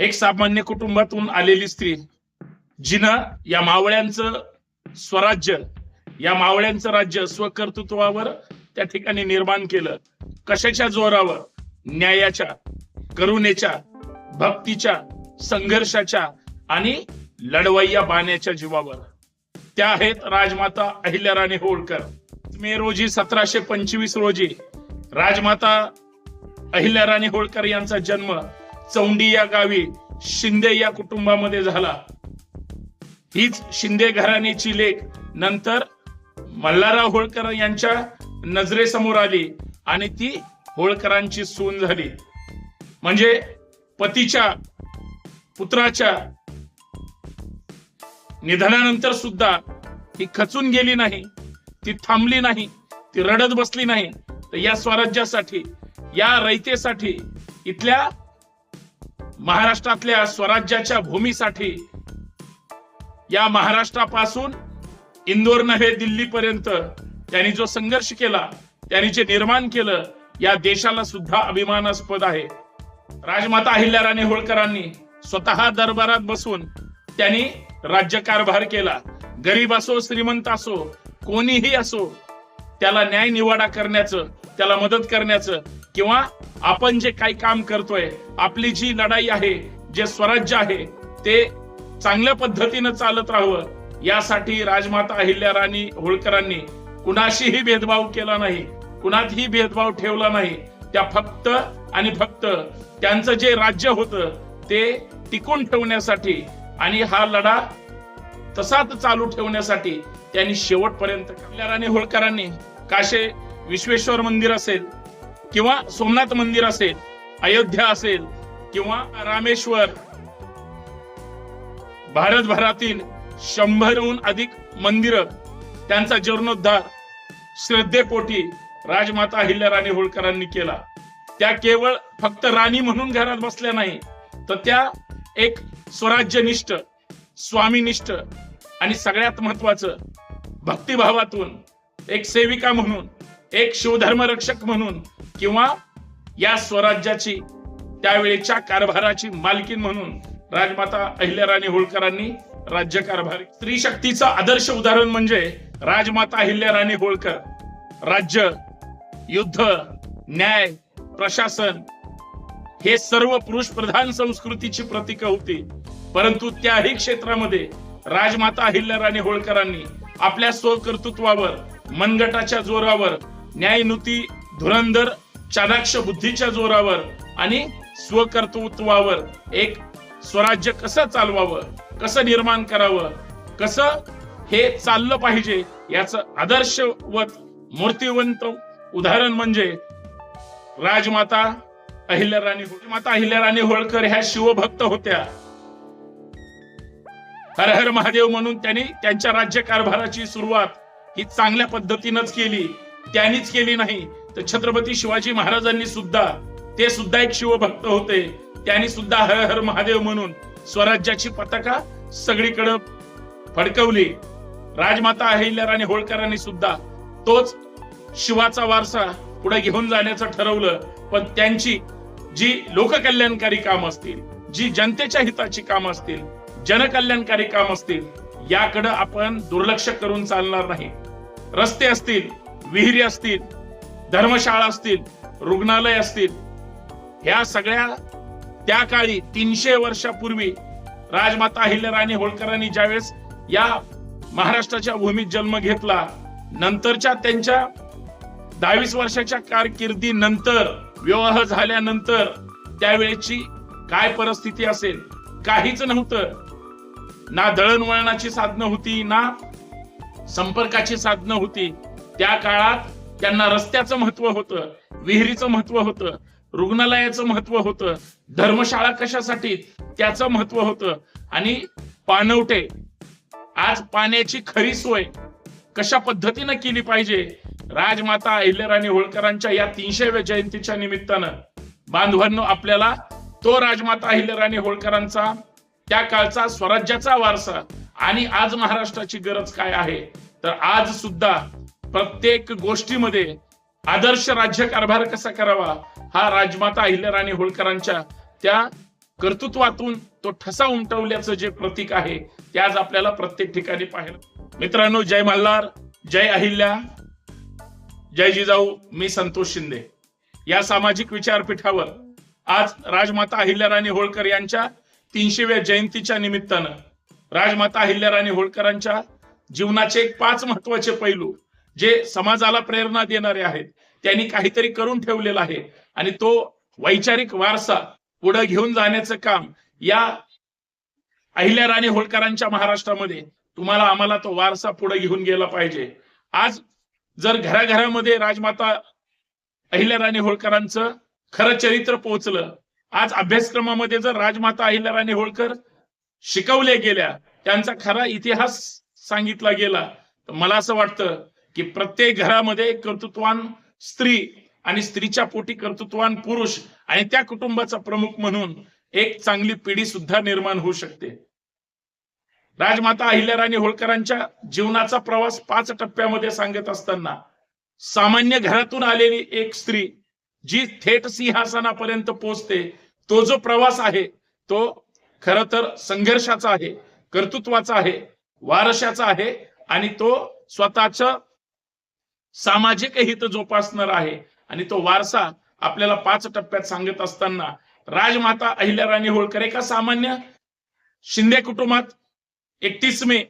एक सामान्य कुटुंबातून आलेली स्त्री जिनं या मावळ्यांचं स्वराज्य या मावळ्यांचं राज्य स्वकर्तृत्वावर त्या ठिकाणी निर्माण केलं. कशाच्या जोरावर? न्यायाच्या करुणेच्या भक्तीच्या संघर्षाच्या आणि लढवय्या बाण्याच्या जीवावर. त्या आहेत राजमाता अहिल्याराणी होळकर. मे रोजी सतराशे पंचवीस रोजी राजमाता अहिल्याराणी होळकर यांचा जन्म चौंडी या गावी शिंदे या कुटुंबामध्ये झाला. हीच शिंदे घराण्याची लेख. नंतर मल्हारराव होळकर यांच्या नजरेसमोर आली आणि ती होळकरांची सून झाली. म्हणजे पतीच्या पुत्राच्या निधनानंतर सुद्धा ती खचून गेली नाही ती थांबली नाही ती रडत बसली नाही. तर या स्वराज्यासाठी या रयतेसाठी इथल्या महाराष्ट्रातल्या स्वराज्याच्या भूमीसाठी या महाराष्ट्रापासून इंदोर नव्हे दिल्लीपर्यंत त्यांनी जो संघर्ष केला त्यांनी जे निर्माण केलं या देशाला सुद्धा अभिमानास्पद आहे. राजमाता अहिल्या राणे होळकरांनी स्वतः दरबारात बसून त्यांनी राज्यकारभार केला. गरीब असो श्रीमंत असो कोणीही असो त्याला न्याय निवाडा करण्याचं त्याला मदत करण्याचं किंवा आपण जे काही काम करतोय आपली जी लढाई आहे जे स्वराज्य आहे ते चांगल्या पद्धतीनं चालत राहावं यासाठी राजमाता अहिल्या राणी होळकरांनी कुणाशीही भेदभाव केला नाही कुणातही भेदभाव ठेवला नाही. त्या फक्त आणि फक्त त्यांचं जे राज्य होतं ते टिकून ठेवण्यासाठी आणि हा लढा तसाच चालू ठेवण्यासाठी त्यांनी शेवटपर्यंत अहिल्याराणी होळकरांनी काशे विश्वेश्वर मंदिर असेल किंवा सोमनाथ मंदिर असेल अयोध्या असेल किंवा रामेश्वर भारतभरातील शंभरहून अधिक मंदिर त्यांचा जीर्णोद्धार श्रद्धेपोटी राजमाता अहिल्या राणी होळकरांनी केला. त्या केवळ फक्त राणी म्हणून घरात बसल्या नाही तर त्या एक स्वराज्यनिष्ठ स्वामीनिष्ठ आणि सगळ्यात महत्वाचं भक्तिभावातून एक सेविका म्हणून एक शिवधर्मरक्षक म्हणून किंवा या स्वराज्याची त्यावेळेच्या कारभाराची मालकीन म्हणून राजमाता अहिल्याराणी होळकरांनी राज्यकारभार स्त्री शक्तीचं आदर्श उदाहरण म्हणजे राजमाता अहिल्याराणी होळकर. राज्य युद्ध न्याय प्रशासन हे सर्व पुरुष प्रधान संस्कृतीची प्रतीक होती. परंतु त्याही क्षेत्रामध्ये राजमाता अहिल्याराणी होळकरांनी आपल्या स्वकर्तृत्वावर मनगटाच्या जोरावर न्यायनुती धुरंधर चाणाक्ष बुद्धीच्या जोरावर आणि स्वकर्तृत्वावर एक स्वराज्य कसं चालवावं कसं निर्माण करावं कसं हे चाललं पाहिजे याचं आदर्शवत मूर्तिवंत उदाहरण म्हणजे राजमाता अहिल्याराणी राणी हो- माता अहिल्याराणी होळकर ह्या शिवभक्त होत्या. हर हर महादेव म्हणून त्यांनी त्यांच्या राज्यकारभाराची सुरुवात ही चांगल्या पद्धतीनंच केली. त्यांनीच केली नाही. तर छत्रपती शिवाजी महाराजांनी सुद्धा ते सुद्धा एक शिवभक्त होते. त्यांनी सुद्धा हर हर महादेव म्हणून स्वराज्याची पताका सगळीकडे फडकवली. राजमाता अहिल्याराणी होळकरांनी सुद्धा तोच शिवाचा वारसा पुढे घेऊन जाण्याचं ठरवलं. पण त्यांची जी लोककल्याणकारी काम असतील जी जनतेच्या हिताची काम असतील जनकल्याणकारी काम असतील याकडे आपण दुर्लक्ष करून चालणार नाही. रस्ते असतील विहिरी असतील धर्मशाळा असतील रुग्णालय असतील ह्या सगळ्या त्या काळी तीनशे वर्षापूर्वी राजमाता अहिल्याराणी होळकरांनी ज्यावेळेस या महाराष्ट्राच्या भूमीत जन्म घेतला नंतरच्या त्यांच्या दहावीस वर्षाच्या कारकिर्दीनंतर विवाह झाल्यानंतर त्यावेळेची काय परिस्थिती असेल काहीच नव्हतं. ना दळणवळणाची साधनं होती ना संपर्काची साधनं होती. त्या काळात त्यांना रस्त्याचं महत्त्व होतं विहिरीचं महत्त्व होतं रुग्णालयाचं महत्त्व होतं धर्मशाळा कशासाठी त्याचं महत्त्व होतं. आणि पाणवटे आज पाण्याची खरी सोय कशा पद्धतीनं केली पाहिजे? राजमाता अहिल्याराणी होळकरांच्या या तीनशेव्या जयंतीच्या निमित्तानं बांधवांनो आपल्याला तो राजमाता अहिल्याराणी होळकरांचा त्या काळचा स्वराज्याचा वारसा आणि आज महाराष्ट्राची गरज काय आहे? तर आज सुद्धा प्रत्येक गोष्टीमध्ये आदर्श राज्य कारभार कसा करावा हा राजमाता अहिल्याराणी होळकरांच्या त्या कर्तृत्वातून तो ठसा उमटवल्याचं जे प्रतीक आहे ते आज आपल्याला प्रत्येक ठिकाणी पाहिलं मित्रांनो जय मल्हार जय अहिल्या जय जिजाऊ मी संतोष शिंदे. या सामाजिक विचारपीठावर आज राजमाता अहिल्याराणी होळकर यांच्या तीनशेव्या जयंतीच्या निमित्तानं राजमाता अहिल्याराणी होळकरांच्या जीवनाचे एक पाच महत्त्वाचे पैलू जे समाजाला प्रेरणा देणारे आहेत त्यांनी काहीतरी करून ठेवलेला आहे. आणि तो वैचारिक वारसा पुढे घेऊन जाण्याचं काम या अहिल्या राणी होळकरांच्या महाराष्ट्रामध्ये तुम्हाला आम्हाला तो वारसा पुढे घेऊन गेला पाहिजे. आज जर घराघरामध्ये राजमाता अहिल्या राणी होळकरांचं खरं चरित्र पोहोचलं आज अभ्यासक्रमामध्ये जर राजमाता अहिल्या राणी होळकर शिकवल्या गेल्या त्यांचा खरा इतिहास सांगितला गेला तर मला असं वाटतं की प्रत्येक घरामध्ये कर्तृत्वान स्त्री आणि स्त्रीच्या पोटी कर्तृत्वान पुरुष आणि त्या कुटुंबाचा प्रमुख म्हणून एक चांगली पिढी सुद्धा निर्माण होऊ शकते. राजमाता अहिल्याराणी होळकरांच्या जीवनाचा प्रवास पाच टप्प्यामध्ये सांगत असताना सामान्य घरातून आलेली एक स्त्री जी थेट सिंहासनापर्यंत पोहोचते तो जो प्रवास आहे तो खर तर संघर्षाचा आहे कर्तृत्वाचा आहे वारशाचा आहे आणि तो स्वतःच्या सामाजिक हित जोपासणार आहे. आणि तो वारसा आपल्याला पाच टप्प्यात सांगत असताना राजमाता अहिल्या राणी होळकर एका सामान्य शिंदे कुटुंबात एकतीस मे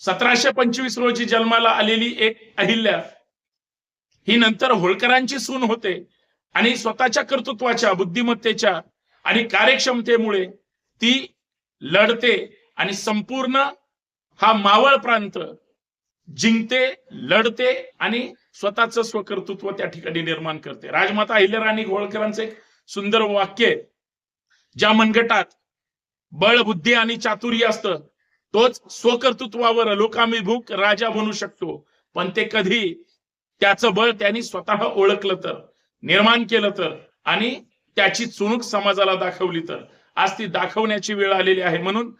सतराशे पंचवीस रोजी जन्माला आलेली एक अहिल्या ही नंतर होळकरांची सून होते. आणि स्वतःच्या कर्तृत्वाच्या बुद्धिमत्तेच्या आणि कार्यक्षमतेमुळे ती लढते. आणि संपूर्ण हा मावळ प्रांत जिंकते लढते आणि स्वतःच स्वकर्तृत्व त्या ठिकाणी निर्माण करते. राजमाता अहिल्याराणी होळकरांचं एक सुंदर वाक्य आहे. ज्या मनगटात बळ बुद्धी आणि चातुर्य असतं तोच स्वकर्तृत्वावर लोकाभिमुख राजा बनू शकतो. पण ते कधी त्याचं बळ त्यांनी स्वतः ओळखलं तर निर्माण केलं तर आणि त्याची चुणूक समाजाला दाखवली तर. आज ती दाखवण्याची वेळ आलेली आहे. म्हणून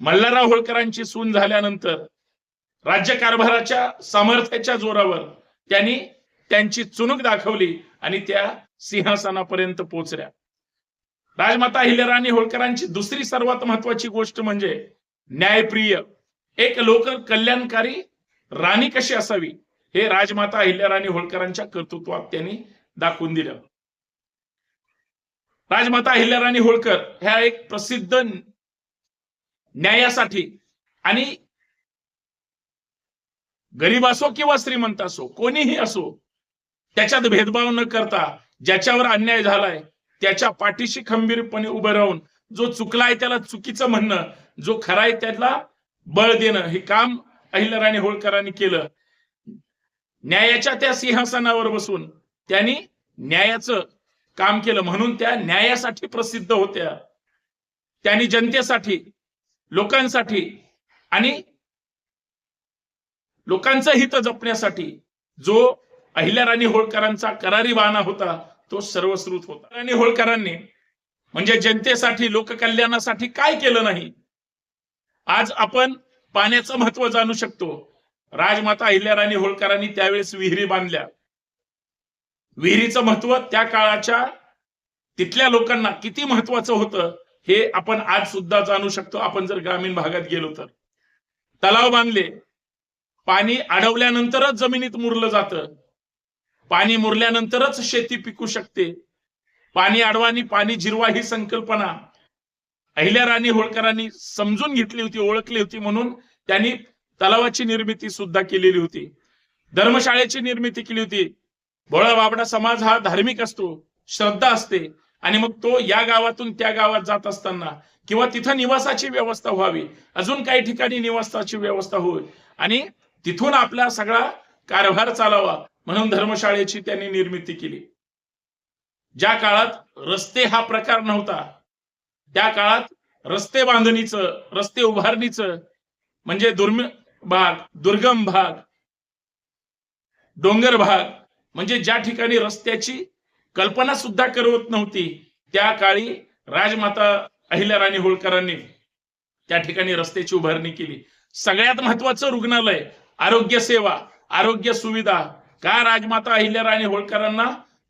मल्हारराव होळकरांची सून झाल्यानंतर राज्यकारभाराच्या सामर्थ्याच्या जोरावर त्यांनी त्यांची चुणूक दाखवली आणि त्या सिंहासनापर्यंत पोहोचल्या राजमाता अहिल्याराणी होळकरांची दुसरी सर्वात महत्वाची गोष्ट म्हणजे न्यायप्रिय एक लोक कल्याणकारी राणी कशी असावी हे राजमाता अहिल्याराणी होळकरांच्या कर्तृत्वात त्यांनी दाखवून दिलं. राजमाता अहिल्याराणी होळकर ह्या एक प्रसिद्ध न्यायासाठी आणि गरीब असो किंवा श्रीमंत असो कोणीही असो त्याच्यात भेदभाव न करता ज्याच्यावर अन्याय झालाय त्याच्या पाठीशी खंबीरपणे उभं राहून जो चुकलाय त्याला चुकीचं म्हणणं जो खराय त्याला बळ देणं हे काम अहिलराणी होळकरांनी केलं. न्यायाच्या त्या सिंहासनावर बसून त्यांनी न्यायाचं काम केलं. म्हणून त्या न्यायासाठी प्रसिद्ध होत्या. त्यांनी जनतेसाठी लोकांसाठी आणि लोकांचं हित जपण्यासाठी जो अहिल्या राणी होळकरांचा करारी बाणा होता तो सर्वश्रुत होता. राणी होळकरांनी म्हणजे जनतेसाठी लोककल्याणासाठी काय केलं नाही? आज आपण पाण्याचं महत्त्व जाणू शकतो. राजमाता अहिल्याराणी होळकरांनी त्यावेळेस विहिरी बांधल्या. विहिरीचं महत्त्व त्या काळाच्या तिथल्या लोकांना किती महत्वाचं होतं हे आपण आज सुद्धा जाणू शकतो. आपण जर ग्रामीण भागात गेलो तर. तलाव बांधले पाणी अडवल्यानंतरच जमिनीत मुरलं जातं. पाणी मुरल्यानंतरच शेती पिकू शकते. पाणी अडवानी पाणी जिरवा ही संकल्पना. अहिल्या राणी होळकरांनी समजून घेतली होती ओळखली होती म्हणून त्यांनी तलावाची निर्मिती सुद्धा केलेली होती. धर्मशाळेची निर्मिती केली होती. भोळा बाबडा समाज हा धार्मिक असतो श्रद्धा असते आणि मग तो या गावातून त्या गावात जात असताना किंवा तिथं निवासाची व्यवस्था व्हावी. अजून काही ठिकाणी निवासाची व्यवस्था होईल. आणि तिथून आपला सगळा कारभार चालावा म्हणून धर्मशाळेची त्यांनी निर्मिती केली. ज्या काळात रस्ते हा प्रकार नव्हता त्या काळात रस्ते बांधणीचं रस्ते उभारणीचं म्हणजे दुर्म भाग दुर्गम भाग डोंगर भाग म्हणजे ज्या ठिकाणी रस्त्याची कल्पना सुद्धा करवत नव्हती त्या काळी राजमाता अहिल्या राणी होळकरांनी त्या ठिकाणी रस्त्याची उभारणी केली. सगळ्यात महत्वाचं रुग्णालय आरोग्य सेवा आरोग्य सुविधा का राजमाता अहिल्याराणी होळकरांना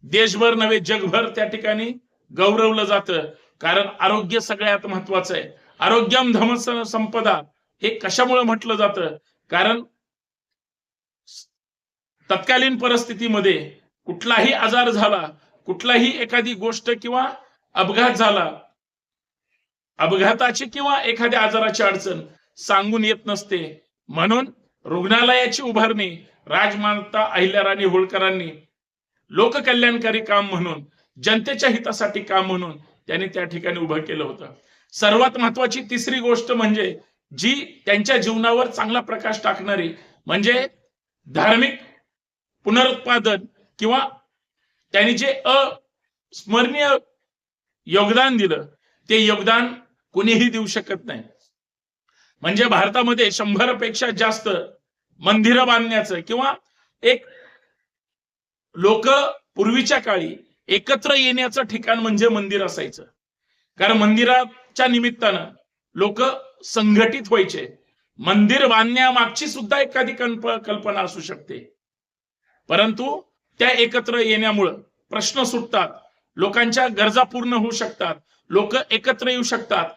देशभर नव्हे जगभर त्या ठिकाणी गौरवलं जातं? कारण आरोग्य सगळ्यात महत्वाचं आहे. आरोग्यम धमस संपदा हे कशामुळे म्हटलं जातं? कारण तत्कालीन परिस्थितीमध्ये कुठलाही आजार झाला कुठलाही एखादी गोष्ट किंवा अपघात झाला अपघाताची किंवा एखाद्या आजाराची अडचण सांगून येत नसते. म्हणून रुग्णालयाची उभारणी राजमाता अहिल्याराणी होळकरांनी लोककल्याणकारी काम म्हणून जनतेच्या हितासाठी काम म्हणून त्यांनी त्या ठिकाणी उभं केलं होतं. सर्वात महत्वाची तिसरी गोष्ट म्हणजे जी त्यांच्या जीवनावर चांगला प्रकाश टाकणारी म्हणजे धार्मिक पुनरुत्पादन किंवा त्यांनी जे अस्मरणीय योगदान दिलं ते योगदान कोणीही देऊ शकत नाही. म्हणजे भारतामध्ये शंभरपेक्षा जास्त मंदिरं बांधण्याचं किंवा एक लोक पूर्वीच्या काळी एकत्र येण्याचं ठिकाण म्हणजे मंदिर असायचं. कारण मंदिराच्या निमित्तानं लोक संघटित व्हायचे. मंदिर बांधण्यामागची सुद्धा एखादी कल्प कल्पना असू शकते. परंतु त्या एकत्र येण्यामुळं प्रश्न सुटतात. लोकांच्या गरजा पूर्ण होऊ शकतात. लोक एकत्र येऊ शकतात.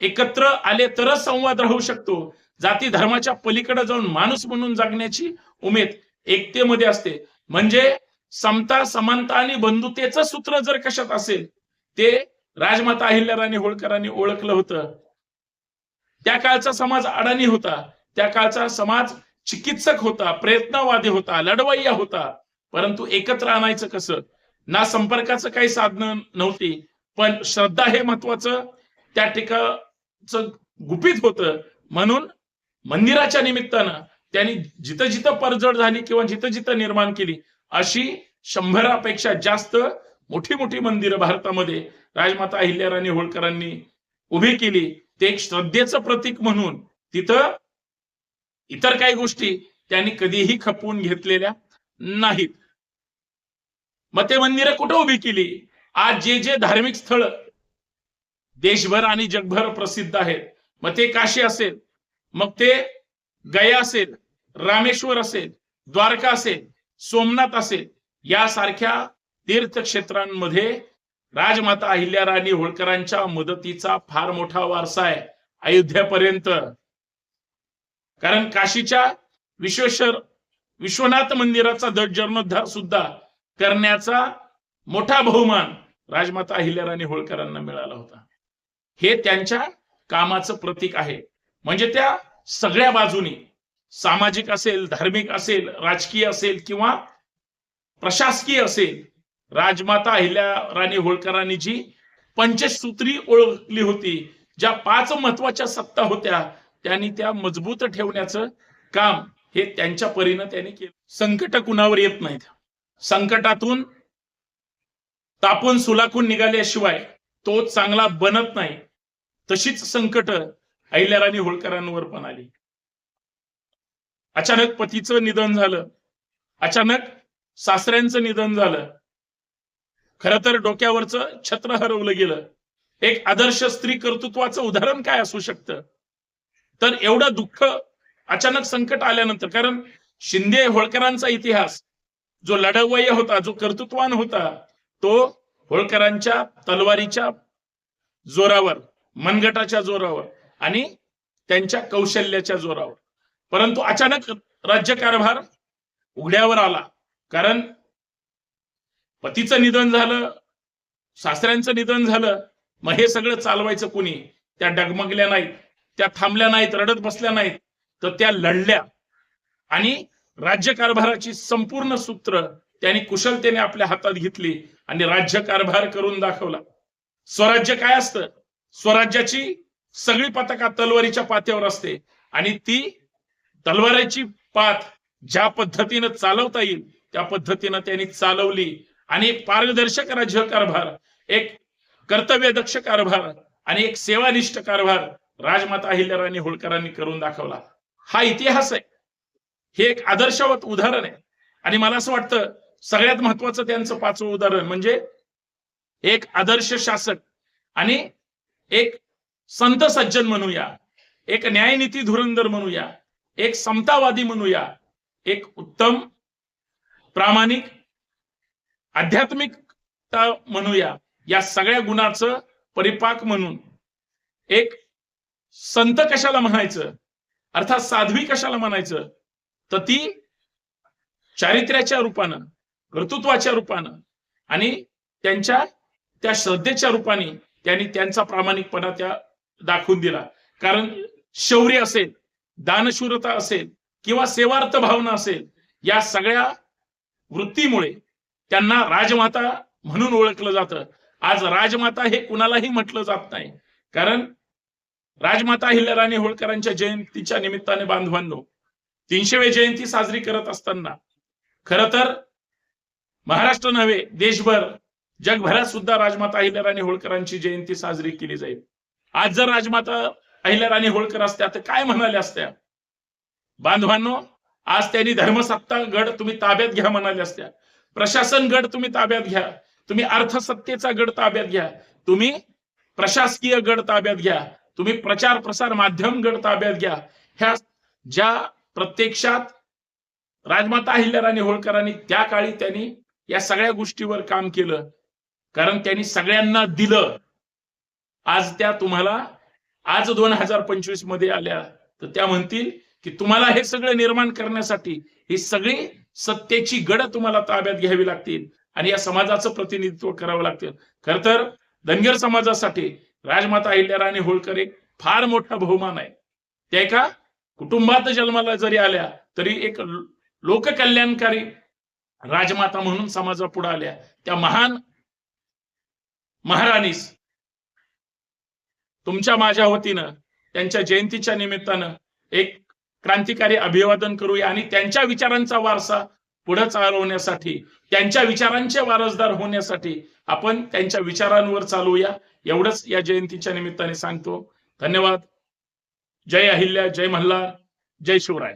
एकत्र आले तरच संवाद राहू शकतो. जाती धर्माच्या पलीकडे जाऊन माणूस म्हणून जगण्याची उमेद एकतेमध्ये असते. म्हणजे समता समानता आणि बंधुतेचं सूत्र जर कशात असेल ते राजमाता अहिल्याराणी होळकरांनी ओळखलं होतं. त्या काळचा समाज अडाणी होता. त्या काळचा समाज चिकित्सक होता प्रयत्नवादी होता लढवय्या होता. परंतु एकत्र आणायचं कसं? ना संपर्काचं काही साधनं नव्हती पण श्रद्धा हे महत्वाचं त्या ठिकाणचं गुपित होतं. म्हणून मंदिराच्या निमित्तानं त्यांनी जिथं जिथं परजड झाली किंवा जिथं जिथं निर्माण केली अशी शंभरापेक्षा जास्त मोठी मोठी मंदिरं भारतामध्ये राजमाता अहिल्याराणी होळकरांनी उभी केली. ते एक श्रद्धेचं प्रतीक म्हणून तिथं इतर काही गोष्टी त्यांनी कधीही खपवून घेतलेल्या नाहीत. मग ते मंदिरं कुठं उभी केली? आज जे जे धार्मिक स्थळ देशभर आणि जगभर प्रसिद्ध आहेत मग ते काशी असेल मग ते गया असेल रामेश्वर असेल द्वारका असेल सोमनाथ असेल यासारख्या तीर्थक्षेत्रांमध्ये राजमाता अहिल्या राणी होळकरांच्या मदतीचा फार मोठा वारसा आहे अयोध्यापर्यंत. कारण काशीच्या विश्वेश्वर विश्वनाथ मंदिराचा दट जीर्णोद्धार सुद्धा करण्याचा मोठा बहुमान राजमाता अहिल्या राणी होळकरांना मिळाला होता. हे त्यांच्या कामाचं प्रतीक आहे. म्हणजे त्या सगळ्या बाजूनी सामाजिक असेल धार्मिक असेल राजकीय असेल किंवा प्रशासकीय असेल राजमाता अहिल्या राणी होळकरांनी जी पंचसूत्री ओळखली होती ज्या पाच महत्त्वाच्या सत्ता होत्या त्यांनी त्या मजबूत ठेवण्याचं काम हे त्यांच्या परीनं त्यांनी केलं. संकट कुणावर येत नाहीत. संकटातून तापून सुलाखून निघाल्याशिवाय तो चांगला बनत नाही. तशीच संकट अहिल्या राणी होळकरांवर पण आली. अचानक पतीचं निधन झालं. अचानक सासऱ्यांचं निधन झालं. खर तर डोक्यावरचं छत्र हरवलं गेलं. एक आदर्श स्त्री कर्तृत्वाचं उदाहरण काय असू शकतं? तर एवढं दुःख अचानक संकट आल्यानंतर कारण शिंदे होळकरांचा इतिहास जो लढवय होता जो कर्तृत्वान होता तो होळकरांच्या तलवारीच्या जोरावर मनगटाच्या जोरावर आणि त्यांच्या कौशल्याच्या जोरावर. परंतु अचानक राज्यकारभार उघड्यावर आला. कारण पतीचं निधन झालं सासऱ्यांचं निधन झालं मग हे सगळं चालवायचं कुणी? त्या डगमगल्या नाहीत त्या थांबल्या नाहीत रडत बसल्या नाहीत तर त्या लढल्या. आणि राज्यकारभाराची संपूर्ण सूत्र त्यांनी कुशलतेने आपल्या हातात घेतली आणि राज्यकारभार करून दाखवला. स्वराज्य काय असतं? स्वराज्याची सगळी पताका तलवारीच्या पात्यावर असते. आणि ती तलवारीची पात ज्या पद्धतीनं चालवता येईल त्या पद्धतीनं त्यांनी चालवली. आणि एक राज्य कारभार एक कर्तव्यदक्ष कारभार आणि एक सेवानिष्ठ कारभार राजमाता अहिल्याराणी होळकरांनी करून दाखवला. हा इतिहास आहे. हे एक आदर्शवत उदाहरण आहे. आणि मला असं वाटतं सगळ्यात महत्वाचं त्यांचं पाचवं उदाहरण म्हणजे एक आदर्श शासक आणि एक संत सज्जन म्हणूया एक न्यायनीती धुरंधर म्हणूया एक समतावादी म्हणूया एक उत्तम प्रामाणिक आध्यात्मिकता म्हणूया या सगळ्या गुणाचं परिपाक म्हणून. एक संत कशाला म्हणायचं? अर्थात साध्वी कशाला म्हणायचं? तर ती चारित्र्याच्या रूपानं कर्तृत्वाच्या रूपानं आणि त्यांच्या त्या श्रद्धेच्या रूपाने त्यांनी त्यांचा प्रामाणिकपणा त्या दाखवून दिला. कारण शौर्य असेल दानशूरता असेल किंवा सेवार्थ भावना असेल या सगळ्या वृत्तीमुळे त्यांना राजमाता म्हणून ओळखलं जातं. आज राजमाता हे कुणालाही म्हटलं जात नाही. कारण राजमाता अहिल्याराणी होळकरांच्या जयंतीच्या निमित्ताने बांधवांनो तीनशेवे जयंती साजरी करत असताना खर तर महाराष्ट्र नव्हे देशभर जगभरात सुद्धा राजमाता अहिल्याराणी होळकरांची जयंती साजरी केली जाईल. आज जर राजमाता अहिल्याराणी होळकर असत्या तर काय म्हणाल्या असत्या? बांधवांनो आज त्यांनी धर्मसत्ता गड तुम्ही ताब्यात घ्या म्हणाल्या असत्या. प्रशासन गड तुम्ही ताब्यात घ्या. तुम्ही अर्थसत्तेचा गड ताब्यात घ्या. तुम्ही प्रशासकीय गड ताब्यात घ्या. तुम्ही प्रचार प्रसार माध्यम गड ताब्यात घ्या. ह्या ज्या प्रत्यक्षात राजमाता अहिल्याराणी होळकरांनी त्या काळी त्यांनी या सगळ्या गोष्टीवर काम केलं. कारण त्यांनी सगळ्यांना दिलं. आज त्या तुम्हाला आज दोन हजार पंचवीसमध्ये आल्या तर त्या म्हणतील की तुम्हाला हे सगळं निर्माण करण्यासाठी ही सगळी सत्तेची गड तुम्हाला ताब्यात घ्यावी लागतील आणि या समाजाचं प्रतिनिधित्व करावं लागतील. खर तर धनगर समाजासाठी राजमाता अहिल्याराणी होळकर एक फार मोठा बहुमान आहे. त्या एका कुटुंबात जन्माला जरी आल्या तरी एक लोककल्याणकारी राजमाता म्हणून समाजापुढे आल्या. त्या महान महाराणीस तुमच्या माझ्या वतीनं त्यांच्या जयंतीच्या निमित्तानं एक क्रांतिकारी अभिवादन करूया आणि त्यांच्या विचारांचा वारसा पुढे चालवण्यासाठी त्यांच्या विचारांचे वारसदार होण्यासाठी आपण त्यांच्या विचारांवर चालूया. एवढंच या जयंतीच्या निमित्ताने सांगतो. धन्यवाद. जय अहिल्या जय मल्हार जय शिवराय.